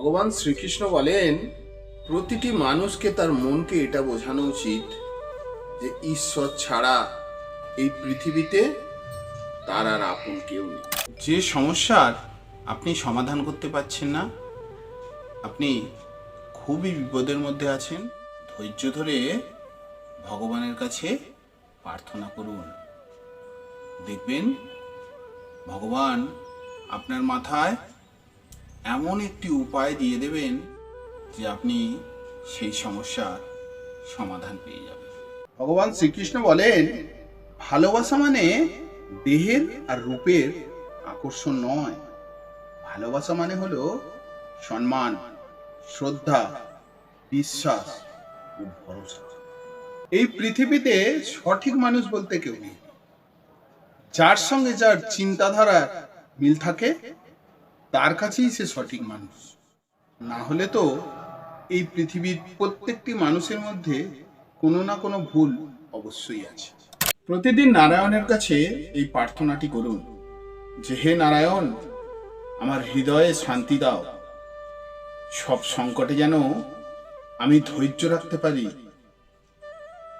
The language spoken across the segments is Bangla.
ভগবান শ্রীকৃষ্ণ বলেন, প্রতিটি মানুষকে তার মনকে এটা বোঝানো উচিত যে ঈশ্বর ছাড়া এই পৃথিবীতে তার আর আপন কেউ নেই। যে সমস্যার আপনি সমাধান করতে পারছেন না, আপনি খুবই বিপদের মধ্যে আছেন, ধৈর্য ধরে ভগবানের কাছে প্রার্থনা করুন। দেখবেন, ভগবান আপনার মাথায় এমন একটি উপায় দিয়ে দেবেন যে আপনি সেই সমস্যার সমাধান পেয়ে যাবেন। ভগবান শ্রীকৃষ্ণ বলেন, ভালোবাসা মানে দেহের আর রূপের আকর্ষণ নয়। ভালোবাসা মানে হলো সম্মান, শ্রদ্ধা, বিশ্বাস ও ভরসা। এই পৃথিবীতে সঠিক মানুষ বলতে কেউ নেই। যার সঙ্গে যার চিন্তাধারা মিল থাকে তার কাছেই সে সঠিক মানুষ। না হলে তো এই পৃথিবীর প্রত্যেকটি মানুষের মধ্যে কোনো না কোনো ভুল অবশ্যই আছে। প্রতিদিন নারায়ণের কাছে এই প্রার্থনাটি করুন যে, হে নারায়ণ, আমার হৃদয়ে শান্তি দাও। সব সংকটে যেন আমি ধৈর্য রাখতে পারি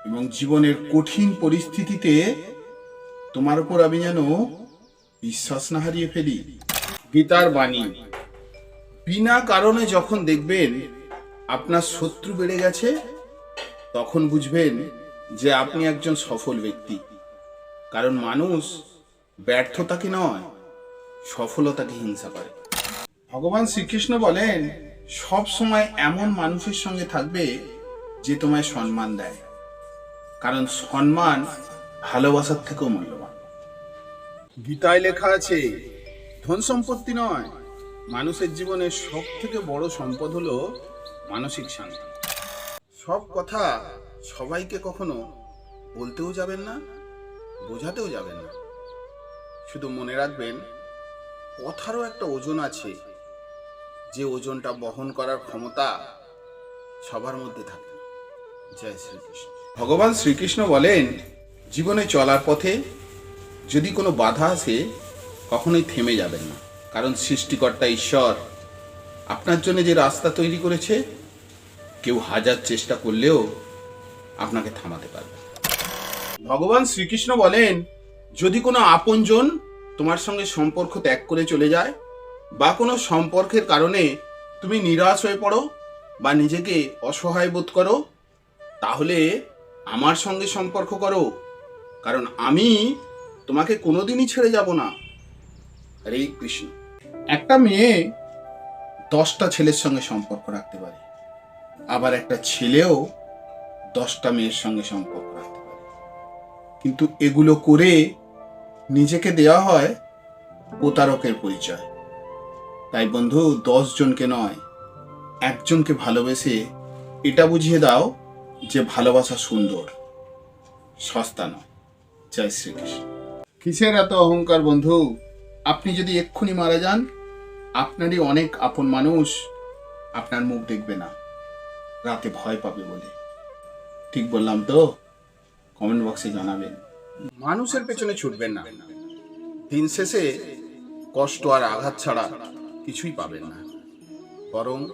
এবং জীবনের কঠিন পরিস্থিতিতে তোমার উপর আমি যেন বিশ্বাস না হারিয়ে ফেলি। গীতার বাণী। বিনা কারণে যখন দেখবেন আপনার শত্রু বেড়ে গেছে, তখন বুঝবেন যে আপনি একজন সফল ব্যক্তি। কারণ মানুষ ব্যর্থতাকে নয়, সফলতাকে হিংসা করে। ভগবান শ্রীকৃষ্ণ বলেন, সব সময় এমন মানুষের সঙ্গে থাকবে যে তোমায় সম্মান দেয়। কারণ সম্মান ভালোবাসার থেকেও মূল্যবান। গীতায় লেখা আছে ধন সম্পত্তি নয়। মানুষের জীবনের সব থেকে বড় সম্পদ হলো মানসিক শান্তি। সব কথা সবাইকে কখনো বলতেও যাবেন না, বোঝাতেও যাবেন না। শুধু মনে রাখবেন, কথারও একটা ওজন আছে। যে ওজনটা বহন করার ক্ষমতা সবার মধ্যে থাকে। জয় শ্রীকৃষ্ণ। ভগবান শ্রীকৃষ্ণ বলেন, জীবনে চলার পথে যদি কোনো বাধা আসে কখনোই থেমে যাবেন না। কারণ সৃষ্টিকর্তা ঈশ্বর আপনার জন্য যে রাস্তা তৈরি করেছে, কেউ হাজার চেষ্টা করলেও আপনাকে থামাতে পারবে ভগবান শ্রীকৃষ্ণ বলেন, যদি কোনো আপনজন তোমার সঙ্গে সম্পর্ক ত্যাগ করে চলে যায় বা কোনো সম্পর্কের কারণে তুমি নিরাশ হয়ে পড়ো বা নিজেকে অসহায় বোধ করো, তাহলে আমার সঙ্গে সম্পর্ক করো। কারণ আমি তোমাকে কোনোদিনই ছেড়ে যাব না। হরে কৃষ্ণ। একটা মেয়ে দশটা ছেলের সঙ্গে সম্পর্ক রাখতে পারে। আবার একটা ছেলেও দশটা মেয়ের সঙ্গে সম্পর্ক রাখতে পারে। কিন্তু এগুলো করে নিজেকে দেওয়া হয় প্রতারকের পরিচয়। তাই বন্ধু জনকে নয়, একজনকে ভালোবেসে এটা বুঝিয়ে দাও যে ভালোবাসা সুন্দর, সস্তা নয়। জয় শ্রীকৃষ্ণ। কিসের এত অহংকার বন্ধু? আপনি যদি এক্ষুনি মারা যান, আপনারই অনেক আপন মানুষ আপনার মুখ দেখবে না। রাতে ভয় পাবে বলে। ঠিক বললাম তো? কমেন্ট বক্সে জানাবেন। মানুষের পেছনে ছুটবেন না। দিন শেষে কষ্ট আর আঘাত ছাড়া কিছুই পাবেন না। বরং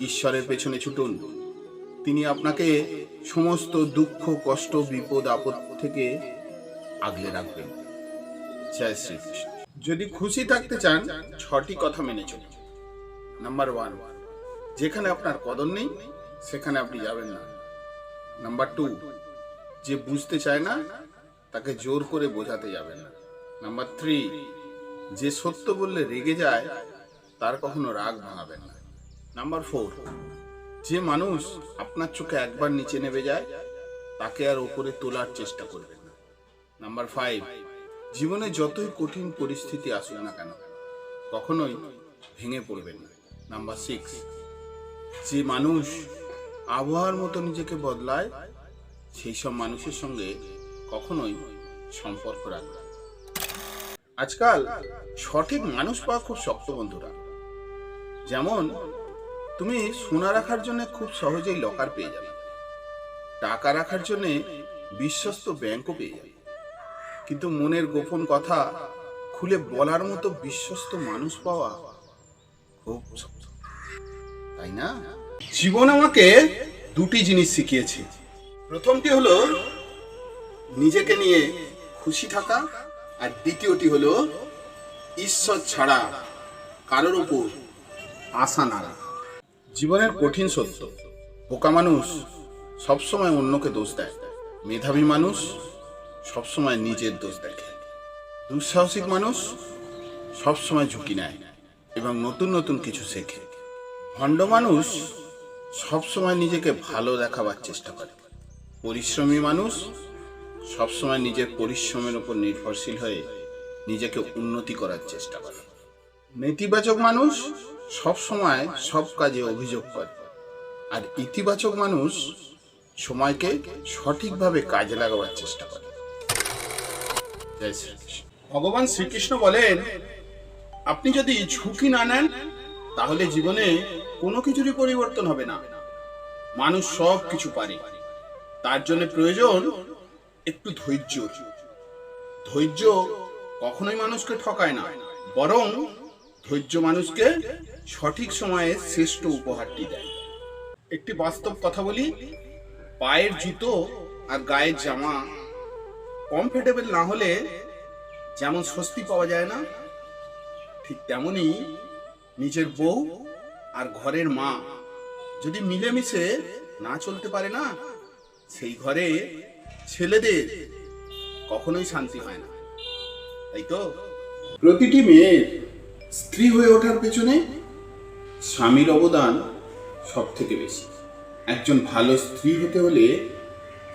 ঈশ্বরের পেছনে ছুটুন। তিনি আপনাকে সমস্ত দুঃখ, কষ্ট, বিপদ, আপদ থেকে আগলে রাখবেন। জয় শ্রীকৃষ্ণ। যদি খুশি থাকতে চান, ছটি কথা মেনে চলুন। নাম্বার ওয়ান যেখানে আপনার কদর নেই, সেখানে আপনি যাবেন না। নাম্বার টু যে বুঝতে চায় না, তাকে জোর করে বোঝাতে যাবেন না। নাম্বার থ্রি যে সত্য বললে রেগে যায়, তার কখনো রাগ ভাঙাবেন না। নাম্বার ফোর যে মানুষ আপনার চোখে একবার নিচে নেমে যায়, তাকে আর ওপরে তোলার চেষ্টা করবেন না। নাম্বার ফাইভ জীবনে যতই কঠিন পরিস্থিতি আসুক না কেন, কখনোই ভেঙে পড়বেন না। নাম্বার সিক্স যে মানুষ আবহাওয়ার মতো নিজেকে বদলায়, সেই সব মানুষের সঙ্গে কখনোই সম্পর্ক রাখবে। আজকাল সঠিক মানুষ পাওয়া খুব শক্ত, বন্ধুরা। যেমন, তুমি সোনা রাখার জন্য খুব সহজেই লকার পেয়ে যাবে। টাকা রাখার জন্য বিশ্বস্ত ব্যাংকও পেয়ে যাবে। কিন্তু মনের গোপন কথা খুলে বলার মতো বিশ্বস্ত মানুষ পাওয়া খুব তাই না? জীবন আমাকে দুটি জিনিস শিখিয়েছে। প্রথমটি হলো নিজেকে নিয়ে খুশি থাকা আর দ্বিতীয়টি হলো ঈশ্বর ছাড়া কারোর উপর আশা না। জীবনের কঠিন সত্য, বোকা মানুষ সবসময় অন্যকে দোষ দেয়। মেধাবী মানুষ সবসময় নিজের দোষ দেখে। দুঃসাহসিক মানুষ সবসময় ঝুঁকি নেয় এবং নতুন নতুন কিছু শেখে। ভণ্ড মানুষ সবসময় নিজেকে ভালো দেখাবার চেষ্টা করে। পরিশ্রমী মানুষ সবসময় নিজের পরিশ্রমের উপর নির্ভরশীল হয়ে নিজেকে উন্নতি করার চেষ্টা করে। নেতিবাচক মানুষ সবসময় সব কাজে অভিযোগ করে। আর ইতিবাচক মানুষ সময়কে সঠিকভাবে কাজে লাগাবার চেষ্টা করে। ভগবান শ্রীকৃষ্ণ বলেন, আপনি যদি ঝুঁকি না নেন, তাহলে জীবনে কোনো কিছুরই পরিবর্তন হবে না। মানুষ সব কিছু পারে। তার জন্য প্রয়োজন একটু ধৈর্য। ধৈর্য কখনোই মানুষকে ঠকায় না, বরং ধৈর্য মানুষকে সঠিক সময়ে শ্রেষ্ঠ উপহারটি দেয়। একটি বাস্তব কথা বলি, পায়ের জুতো আর গায়ের জামা কমফোর্টেবল না হলে যেমন স্বস্তি পাওয়া যায় না, ঠিক তেমনি নিজের বউ আর ঘরের মা যদি মিলেমিশে না চলতে পারে না, সেই ঘরে ছেলেদের কখনোই শান্তি হয় না। তাই তো? প্রতিটি মেয়ের স্ত্রী হয়ে ওঠার পেছনে স্বামীর অবদান সব থেকে বেশি। একজন ভালো স্ত্রী হতে হলে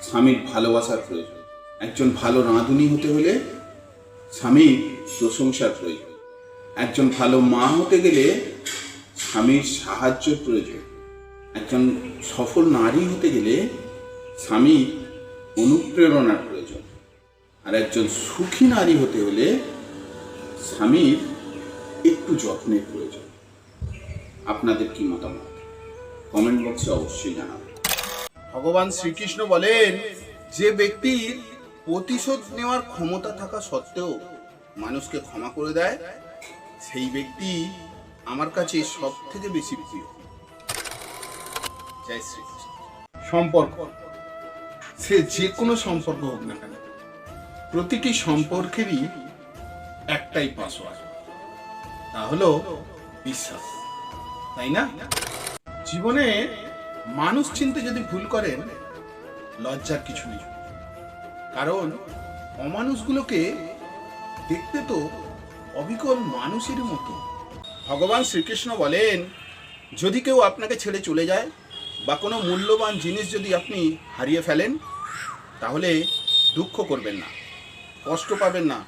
স্বামীর ভালোবাসার প্রয়োজন। একজন ভালো রাঁধুনি হতে হলে স্বামীর প্রশংসার প্রয়োজন। একজন ভালো মা হতে গেলে স্বামীর সাহায্যের প্রয়োজন। একজন সফল নারী হতে গেলে স্বামীর অনুপ্রেরণার প্রয়োজন। আর একজন সুখী নারী হতে হলে স্বামীর একটু যত্নের প্রয়োজন। আপনাদের কি মতামত? কমেন্ট বক্সে অবশ্যই জানাবেন। ভগবান শ্রীকৃষ্ণ বলেন, যে ব্যক্তির প্রতিশোধ নেওয়ার ক্ষমতা থাকা সত্ত্বেও মানুষকে ক্ষমা করে দেয়, সেই ব্যক্তি আমার কাছে সব থেকে বেশি প্রিয়। জয় শ্রীকৃষ্ণ। সম্পর্ক। সে যে কোনো সম্পর্ক হোক না কেন, প্রতিটি সম্পর্কেরই একটাই পাসওয়ার্ড। তা হলো বিশ্বাস, তাই না? জীবনে মানুষ চিনতে যদি ভুল করেন, লজ্জার কিছু নেই। কারণ অমানুষগুলোকে দেখতে তো অবিকল মানুষের মতো। ভগবান শ্রীকৃষ্ণ বলেন, যদি কেউ আপনাকে ছেড়ে চলে যায় বা কোনো মূল্যবান জিনিস যদি আপনি হারিয়ে ফেলেন, তাহলে দুঃখ করবেন না, কষ্ট পাবেন না।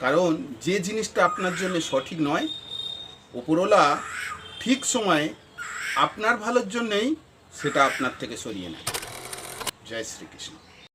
কারণ যে জিনিসটা আপনার জন্য সঠিক নয়, উপরওয়ালা ঠিক সময়ে আপনার ভালোর জন্যেই সেটা আপনার থেকে সরিয়ে নেয়। জয় শ্রীকৃষ্ণ।